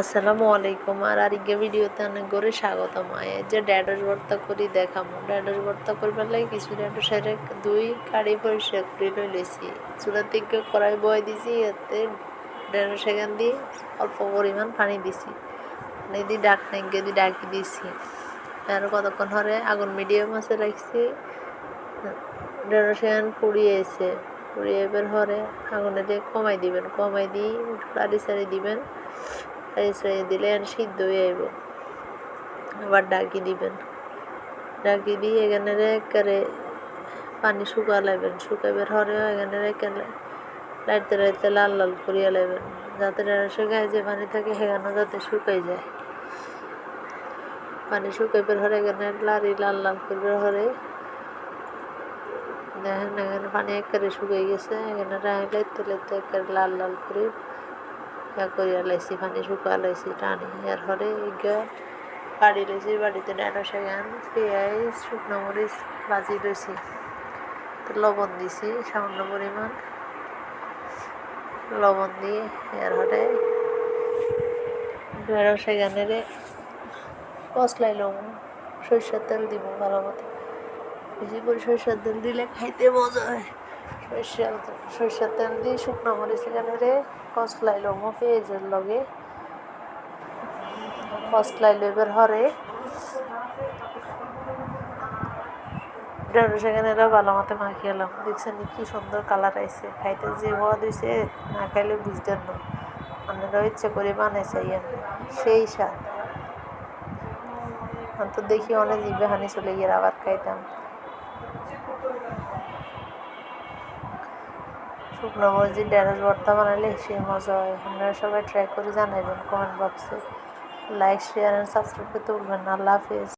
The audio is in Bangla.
আসসালামু আলাইকুম। আর আরিগে ভিডিওতে অনেক করে স্বাগতম। আয় যে ড্যাডস ভর্তা করি দেখামো ড্যাডস ভর্তা করবার লাগে কিছু ড্যাডস এর দুই কাড়ি পরিষ্কার করে লই লইছি চুলার থেকে কড়াই বয় দিছি এতে ড্যাডস সেখান দিয়ে অল্প পরিমাণ পানি দিছি পানি দিয়ে ডাক নাইকে দিয়ে ডাকি দিছি আর কতক্ষণ হরে আগুন মিডিয়াম আছে রাখছি। ড্যাডস সেখান পুড়িয়ে এসে, পুড়িয়ে এবার হরে আগুনে দিয়ে কমাই দিবেন। কমাই দিয়ে লাড়ি সারি দিবেন। লাড়ি দিলে আর সিদ্ধ হয়ে আইব। আবার ডাকি দিবেন। ডাকি দিয়ে এখানে একেবারে পানি শুকা লাইবেন। শুকাইবার হরে এখানে একেবারে লাইতে লাইতে লাল লাল করিয়া লাইবেন। যাতে ঢেঁড়সে গায়ে যে পানি থাকে সেখানে যাতে শুকাই যায়। পানি শুকাইবার হরে এখানে লাড়ি লাল লাল করবার হরে দেখেন এখানে পানি একেবারে শুকাই গেছে। এখানে রায় লাইতে লাইতে একেবারে লাল লাল করে। ইয়া করিয়া লাইছি পানি শুকা লাইছি টানি এর পরে ইগা বাড়ি লইছি বাড়িতে ঢেঁড়স এখান পেঁয়াজ, শুকনো মরিচ ভাজি লইছি। লবণ দিছি, সামান্য পরিমাণ। লবণ দিয়ে এর পরে ঢেঁড়স এখানে কসলাই লম সরষের তেল দিব ভালো মতো। বেশি করে সরষের তেল দিলে খাইতে মজা হয়। সরষের সরষের তেল দিয়ে শুকনো মরিচ এখানে রে কসলাই লমো পেঁয়াজের লগে। কসলাই লইবার হরে। সেখানে ভালো মতো মাখিয়ালাম দেখছেন কি সুন্দর কালার আইছে। খাইতে যে হওয়া দিছে না খাইলে বুঝতেন না। আপনারা ইচ্ছে করে বানাইছে সেই স্বাদ। তো দেখি অনেক জিবে হানি চলে গিয়ে আবার খাইতাম। শুকনো মসজিদ ঢেঁড়স ভর্তা বানালে সেই মজা হয়। আপনারা সবাই ট্রাই করে জানাবেন কমেন্ট বক্সে লাইক শেয়ার অ্যান্ড সাবস্ক্রাইব করতে ভুলবেন না। আল্লাহ হাফিজ।